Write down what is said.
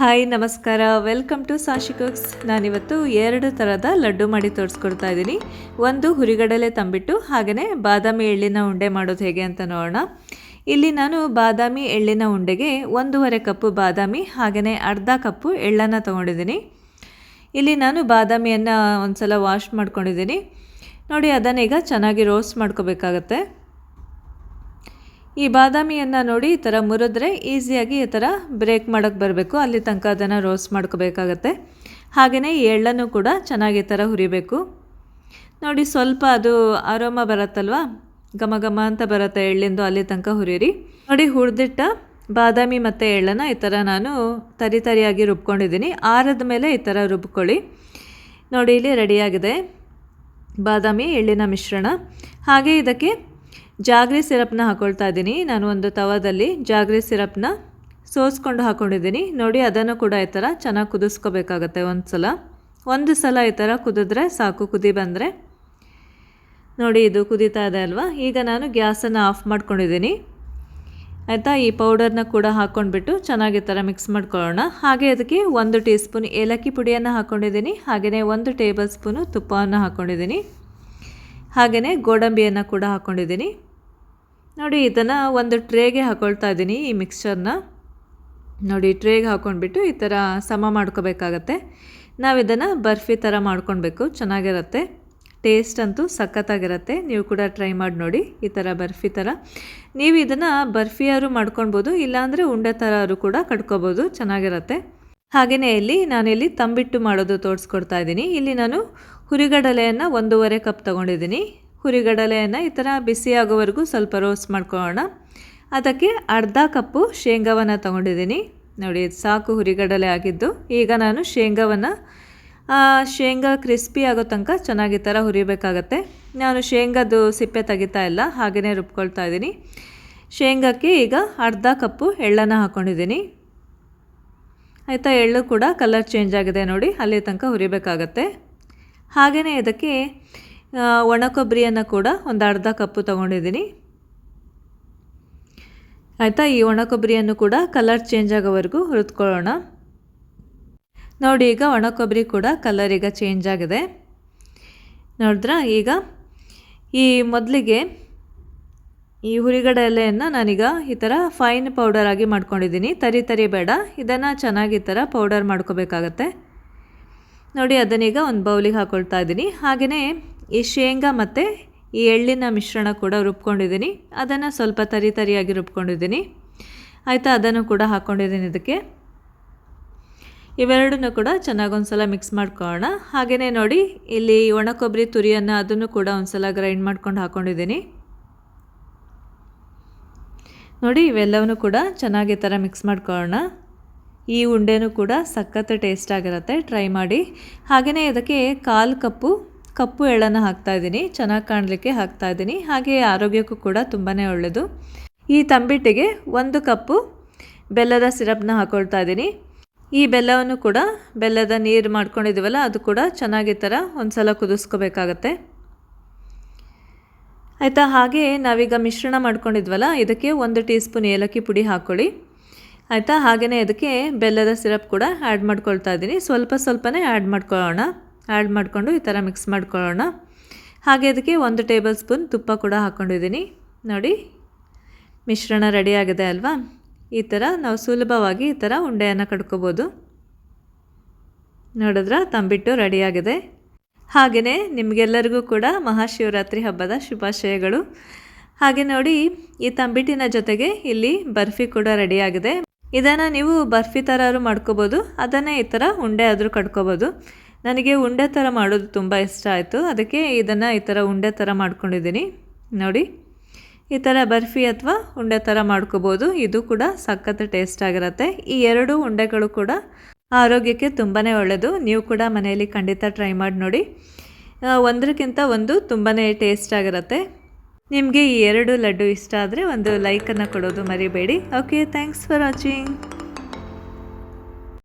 Hi ನಮಸ್ಕಾರ. Welcome to ಸಾಶಿ cooks ನಾನಿವತ್ತು ಎರಡು ಥರದ ಲಡ್ಡು ಮಾಡಿ ತೋರಿಸ್ಕೊಡ್ತಾ ಇದ್ದೀನಿ. ಒಂದು ಹುರಿಗಡಲೆ ತಂಬಿಟ್ಟು ಹಾಗೆಯೇ ಬಾದಾಮಿ ಎಳ್ಳಿನ ಉಂಡೆ ಮಾಡೋದು ಹೇಗೆ ಅಂತ ನೋಡೋಣ. ಇಲ್ಲಿ ನಾನು ಬಾದಾಮಿ ಎಳ್ಳಿನ ಉಂಡೆಗೆ ಒಂದೂವರೆ ಕಪ್ಪು ಬಾದಾಮಿ ಹಾಗೆಯೇ ಅರ್ಧ ಕಪ್ಪು ಎಳ್ಳನ್ನು ತೊಗೊಂಡಿದ್ದೀನಿ. ಇಲ್ಲಿ ನಾನು ಬಾದಾಮಿಯನ್ನು ಒಂದು ಸಲ ವಾಶ್ ಮಾಡ್ಕೊಂಡಿದ್ದೀನಿ. ನೋಡಿ, ಅದನ್ನೀಗ ಚೆನ್ನಾಗಿ ರೋಸ್ಟ್ ಮಾಡ್ಕೋಬೇಕಾಗತ್ತೆ. ಈ ಬಾದಾಮಿಯನ್ನು ನೋಡಿ ಈ ಥರ ಮುರಿದ್ರೆ ಈಸಿಯಾಗಿ ಈ ಥರ ಬ್ರೇಕ್ ಮಾಡೋಕ್ಕೆ ಬರಬೇಕು. ಅಲ್ಲಿ ತನಕ ಅದನ್ನು ರೋಸ್ಟ್ ಮಾಡ್ಕೋಬೇಕಾಗತ್ತೆ. ಹಾಗೆಯೇ ಎಳ್ಳನ್ನು ಕೂಡ ಚೆನ್ನಾಗಿ ಈ ಥರ ಹುರಿಬೇಕು. ನೋಡಿ ಸ್ವಲ್ಪ ಅದು ಆರೋಮ ಬರುತ್ತಲ್ವ? ಘಮ ಘಮ ಅಂತ ಬರುತ್ತೆ ಎಳ್ಳಿಂದು ಅಲ್ಲಿ ತನಕ ಹುರಿಯಿರಿ. ನೋಡಿ ಹುರಿದಿಟ್ಟ ಬಾದಾಮಿ ಮತ್ತು ಎಳ್ಳನ್ನು ಈ ಥರ ನಾನು ತರಿ ತರಿಯಾಗಿ ರುಬ್ಕೊಂಡಿದ್ದೀನಿ. ಆರದ ಮೇಲೆ ಈ ಥರ ರುಬ್ಕೊಳ್ಳಿ. ನೋಡಿ ಇಲ್ಲಿ ರೆಡಿಯಾಗಿದೆ ಬಾದಾಮಿ ಎಳ್ಳಿನ ಮಿಶ್ರಣ. ಹಾಗೆ ಇದಕ್ಕೆ ಜಾಗ್ರಿ ಸಿರಪ್ನ ಹಾಕೊಳ್ತಾ ಇದ್ದೀನಿ. ನಾನು ಒಂದು ತವದಲ್ಲಿ ಜಾಗ್ರಿ ಸಿರಪ್ನ ಸೋಸ್ಕೊಂಡು ಹಾಕ್ಕೊಂಡಿದ್ದೀನಿ ನೋಡಿ, ಅದನ್ನು ಕೂಡ ಈ ಥರ ಚೆನ್ನಾಗಿ ಕುದಿಸ್ಕೋಬೇಕಾಗತ್ತೆ ಒಂದು ಸಲ ಒಂದು ಸಲ ಈ ಥರ ಕುದಿದ್ರೆ ಸಾಕು, ಕುದಿ ಬಂದರೆ. ನೋಡಿ, ಇದು ಕುದೀತಾ ಇದೆ ಅಲ್ವಾ? ಈಗ ನಾನು ಗ್ಯಾಸನ್ನು ಆಫ್ ಮಾಡ್ಕೊಂಡಿದ್ದೀನಿ. ಆಯಿತಾ? ಈ ಪೌಡರ್ನ ಕೂಡ ಹಾಕ್ಕೊಂಡ್ಬಿಟ್ಟು ಚೆನ್ನಾಗಿ ಥರ ಮಿಕ್ಸ್ ಮಾಡ್ಕೊಳ್ಳೋಣ. ಹಾಗೆ ಅದಕ್ಕೆ ಒಂದು ಟೀ ಸ್ಪೂನ್ ಏಲಕ್ಕಿ ಪುಡಿಯನ್ನು ಹಾಕ್ಕೊಂಡಿದ್ದೀನಿ ಹಾಗೆಯೇ ಒಂದು ಟೇಬಲ್ ಸ್ಪೂನು ತುಪ್ಪವನ್ನು ಹಾಕ್ಕೊಂಡಿದ್ದೀನಿ ಹಾಗೆಯೇ ಗೋಡಂಬಿಯನ್ನು ಕೂಡ ಹಾಕ್ಕೊಂಡಿದ್ದೀನಿ ನೋಡಿ, ಇದನ್ನು ಒಂದು ಟ್ರೇಗೆ ಹಾಕೊಳ್ತಾ ಇದ್ದೀನಿ ಈ ಮಿಕ್ಸ್ಚರ್ನ ನೋಡಿ, ಟ್ರೇಗೆ ಹಾಕ್ಕೊಂಡ್ಬಿಟ್ಟು ಈ ಥರ ಸಮ ಮಾಡ್ಕೋಬೇಕಾಗತ್ತೆ. ನಾವು ಇದನ್ನು ಬರ್ಫಿ ಥರ ಮಾಡ್ಕೊಳ್ಬೇಕು, ಚೆನ್ನಾಗಿರುತ್ತೆ. ಟೇಸ್ಟ್ ಅಂತೂ ಸಖತ್ತಾಗಿರುತ್ತೆ. ನೀವು ಕೂಡ ಟ್ರೈ ಮಾಡಿ ನೋಡಿ ಈ ಥರ ಬರ್ಫಿ ಥರ ನೀವು ಇದನ್ನು ಬರ್ಫಿಯಾರು ಮಾಡ್ಕೊಳ್ಬೋದು, ಇಲ್ಲಾಂದರೆ ಉಂಡೆ ಥರ ಕೂಡ ಕಟ್ಕೋಬೋದು ಚೆನ್ನಾಗಿರುತ್ತೆ. ಹಾಗೆಯೇ ಇಲ್ಲಿ ನಾನಿಲ್ಲಿ ತಂಬಿಟ್ಟು ಮಾಡೋದು ತೋರಿಸ್ಕೊಡ್ತಾ ಇದ್ದೀನಿ. ಇಲ್ಲಿ ನಾನು ಹುರಿಗಡಲೆಯನ್ನು ಒಂದೂವರೆ ಕಪ್ ತೊಗೊಂಡಿದ್ದೀನಿ. ಹುರಿಗಡಲೆಯನ್ನು ಈ ಥರ ಬಿಸಿ ಆಗೋವರೆಗೂ ಸ್ವಲ್ಪ ರೋಸ್ಟ್ ಮಾಡ್ಕೊಳ್ಳೋಣ. ಅದಕ್ಕೆ ಅರ್ಧ ಕಪ್ಪು ಶೇಂಗಾವನ್ನು ತೊಗೊಂಡಿದ್ದೀನಿ. ನೋಡಿ, ಇದು ಸಾಕು ಹುರಿಗಡಲೆ ಆಗಿದ್ದು. ಈಗ ನಾನು ಶೇಂಗಾವನ್ನು ಶೇಂಗಾ ಕ್ರಿಸ್ಪಿ ಆಗೋ ತನಕ ಚೆನ್ನಾಗಿ ಥರ ಹುರಿಬೇಕಾಗತ್ತೆ. ನಾನು ಶೇಂಗಾದು ಸಿಪ್ಪೆ ತೆಗಿತಾ ಇಲ್ಲ ಹಾಗೆಯೇ ರುಬ್ಕೊಳ್ತಾ ಇದ್ದೀನಿ. ಶೇಂಗಾಕ್ಕೆ ಈಗ ಅರ್ಧ ಕಪ್ಪು ಎಳ್ಳನ್ನು ಹಾಕ್ಕೊಂಡಿದ್ದೀನಿ ಆಯಿತಾ, ಎಳ್ಳು ಕೂಡ ಕಲರ್ ಚೇಂಜ್ ಆಗಿದೆ ನೋಡಿ, ಅಲ್ಲಿ ತನಕ ಹುರಿಬೇಕಾಗತ್ತೆ. ಹಾಗೆಯೇ ಇದಕ್ಕೆ ಒಣ ಕೊಬ್ಬರಿಯನ್ನು ಕೂಡ ಒಂದು ಅರ್ಧ ಕಪ್ಪು ತೊಗೊಂಡಿದ್ದೀನಿ. ಆಯಿತಾ? ಈ ಒಣ ಕೊಬ್ಬರಿಯನ್ನು ಕೂಡ ಕಲರ್ ಚೇಂಜ್ ಆಗೋವರೆಗೂ ಹುರಿದುಕೊಳ್ಳೋಣ. ನೋಡಿ, ಈಗ ಒಣ ಕೊಬ್ಬರಿ ಕೂಡ ಕಲರ್ ಈಗ ಚೇಂಜ್ ಆಗಿದೆ. ನೋಡಿದ್ರ? ಈಗ ಈ ಮೊದಲಿಗೆ ಈ ಹುರಿಗಡೆ ಎಲೆಯನ್ನು ನಾನೀಗ ಈ ಥರ ಫೈನ್ ಪೌಡರ್ ಆಗಿ ಮಾಡ್ಕೊಂಡಿದ್ದೀನಿ. ತರಿ ತರಿ ಬೇಡ. ಇದನ್ನು ಚೆನ್ನಾಗಿ ಈ ಥರ ಪೌಡರ್ ಮಾಡ್ಕೋಬೇಕಾಗತ್ತೆ. ನೋಡಿ, ಅದನ್ನೀಗ ಒಂದು ಬೌಲಿಗೆ ಹಾಕ್ಕೊಳ್ತಾ ಇದ್ದೀನಿ. ಹಾಗೆಯೇ ಈ ಶೇಂಗಾ ಮತ್ತು ಈ ಎಳ್ಳಿನ ಮಿಶ್ರಣ ಕೂಡ ರುಬ್ಕೊಂಡಿದ್ದೀನಿ. ಅದನ್ನು ಸ್ವಲ್ಪ ತರಿ ತರಿಯಾಗಿ ರುಬ್ಕೊಂಡಿದ್ದೀನಿ. ಆಯಿತಾ? ಅದನ್ನು ಕೂಡ ಹಾಕ್ಕೊಂಡಿದ್ದೀನಿ ಇದಕ್ಕೆ. ಇವೆರಡನ್ನೂ ಕೂಡ ಚೆನ್ನಾಗಿ ಒಂದು ಸಲ ಮಿಕ್ಸ್ ಮಾಡ್ಕೊಳ್ಳೋಣ. ಹಾಗೆಯೇ ನೋಡಿ, ಇಲ್ಲಿ ಒಣ ಕೊಬ್ಬರಿ ತುರಿಯನ್ನು ಅದನ್ನು ಕೂಡ ಒಂದು ಸಲ ಗ್ರೈಂಡ್ ಮಾಡ್ಕೊಂಡು ಹಾಕ್ಕೊಂಡಿದ್ದೀನಿ ನೋಡಿ, ಇವೆಲ್ಲವನ್ನೂ ಕೂಡ ಚೆನ್ನಾಗಿ ಥರ ಮಿಕ್ಸ್ ಮಾಡ್ಕೊಳ್ಳೋಣ. ಈ ಉಂಡೆನೂ ಕೂಡ ಸಖತ್ತು ಟೇಸ್ಟ್ ಆಗಿರುತ್ತೆ. ಟ್ರೈ ಮಾಡಿ. ಹಾಗೆಯೇ ಇದಕ್ಕೆ ಕಾಲು ಕಪ್ಪು ಕಪ್ಪು ಎಳ್ಳನ್ನು ಹಾಕ್ತಾಯಿದ್ದೀನಿ ಚೆನ್ನಾಗಿ ಕಾಣಲಿಕ್ಕೆ ಹಾಕ್ತಾ ಇದ್ದೀನಿ, ಹಾಗೆ ಆರೋಗ್ಯಕ್ಕೂ ಕೂಡ ತುಂಬಾ ಒಳ್ಳೆಯದು ಈ ತಂಬಿಟ್ಟಿಗೆ ಒಂದು ಕಪ್ಪು ಬೆಲ್ಲದ ಸಿರಪ್ನ ಹಾಕ್ಕೊಳ್ತಾ ಇದ್ದೀನಿ. ಈ ಬೆಲ್ಲವನ್ನು ಕೂಡ ಬೆಲ್ಲದ ನೀರು ಮಾಡ್ಕೊಂಡಿದ್ದೀವಲ್ಲ ಅದು ಕೂಡ ಚೆನ್ನಾಗಿ ಥರ ಒಂದು ಸಲ ಕುದಿಸ್ಕೋಬೇಕಾಗತ್ತೆ. ಆಯಿತಾ, ಹಾಗೆ ನಾವೀಗ ಮಿಶ್ರಣ ಮಾಡ್ಕೊಂಡಿದ್ವಲ್ಲ, ಇದಕ್ಕೆ ಒಂದು ಟೀ ಸ್ಪೂನ್ ಏಲಕ್ಕಿ ಪುಡಿ ಹಾಕ್ಕೊಳ್ಳಿ ಆಯಿತಾ ಹಾಗೆಯೇ ಇದಕ್ಕೆ ಬೆಲ್ಲದ ಸಿರಪ್ ಕೂಡ ಆ್ಯಡ್ ಮಾಡ್ಕೊಳ್ತಾ ಇದ್ದೀನಿ. ಸ್ವಲ್ಪ ಸ್ವಲ್ಪನೇ ಆ್ಯಡ್ ಮಾಡ್ಕೊಳ್ಳೋಣ. ಆ್ಯಡ್ ಮಾಡಿಕೊಂಡು ಈ ಥರ ಮಿಕ್ಸ್ ಮಾಡ್ಕೊಳ್ಳೋಣ. ಹಾಗೆ ಅದಕ್ಕೆ ಒಂದು ಟೇಬಲ್ ಸ್ಪೂನ್ ತುಪ್ಪ ಕೂಡ ಹಾಕ್ಕೊಂಡಿದ್ದೀನಿ ನೋಡಿ, ಮಿಶ್ರಣ ರೆಡಿಯಾಗಿದೆ ಅಲ್ವಾ? ಈ ಥರ ನಾವು ಸುಲಭವಾಗಿ ಈ ಥರ ಉಂಡೆಯನ್ನು ಕಟ್ಕೋಬೋದು ನೋಡಿದ್ರ? ತಂಬಿಟ್ಟು ರೆಡಿಯಾಗಿದೆ ಹಾಗೆಯೇ ನಿಮಗೆಲ್ಲರಿಗೂ ಕೂಡ ಮಹಾಶಿವರಾತ್ರಿ ಹಬ್ಬದ ಶುಭಾಶಯಗಳು. ಹಾಗೆ ನೋಡಿ, ಈ ತಂಬಿಟ್ಟಿನ ಜೊತೆಗೆ ಇಲ್ಲಿ ಬರ್ಫಿ ಕೂಡ ರೆಡಿಯಾಗಿದೆ ಇದನ್ನು ನೀವು ಬರ್ಫಿ ಥರ ಮಾಡ್ಕೋಬೋದು, ಅದನ್ನೇ ಈ ಥರ ಉಂಡೆ ಆದರೂ ಕಟ್ಕೋಬೋದು ನನಗೆ ಉಂಡೆ ಥರ ಮಾಡೋದು ತುಂಬ ಇಷ್ಟ ಆಯಿತು. ಅದಕ್ಕೆ ಇದನ್ನು ಈ ಥರ ಉಂಡೆ ಥರ ಮಾಡ್ಕೊಂಡಿದ್ದೀನಿ. ನೋಡಿ, ಈ ಥರ ಬರ್ಫಿ ಅಥವಾ ಉಂಡೆ ಥರ ಮಾಡ್ಕೋಬೋದು. ಇದು ಕೂಡ ಸಖತ್ ಟೇಸ್ಟ್ ಆಗಿರುತ್ತೆ. ಈ ಎರಡು ಉಂಡೆಗಳು ಕೂಡ ಆರೋಗ್ಯಕ್ಕೆ ತುಂಬಾ ಒಳ್ಳೆಯದು ನೀವು ಕೂಡ ಮನೆಯಲ್ಲಿ ಖಂಡಿತ ಟ್ರೈ ಮಾಡಿ ನೋಡಿ. ಒಂದಕ್ಕಿಂತ ಒಂದು ತುಂಬಾ ಟೇಸ್ಟ್ ಆಗಿರುತ್ತೆ. ನಿಮಗೆ ಈ ಎರಡು ಲಡ್ಡು ಇಷ್ಟ ಆದರೆ ಒಂದು ಲೈಕನ್ನು ಕೊಡೋದು ಮರಿಬೇಡಿ. Okay thanks for watching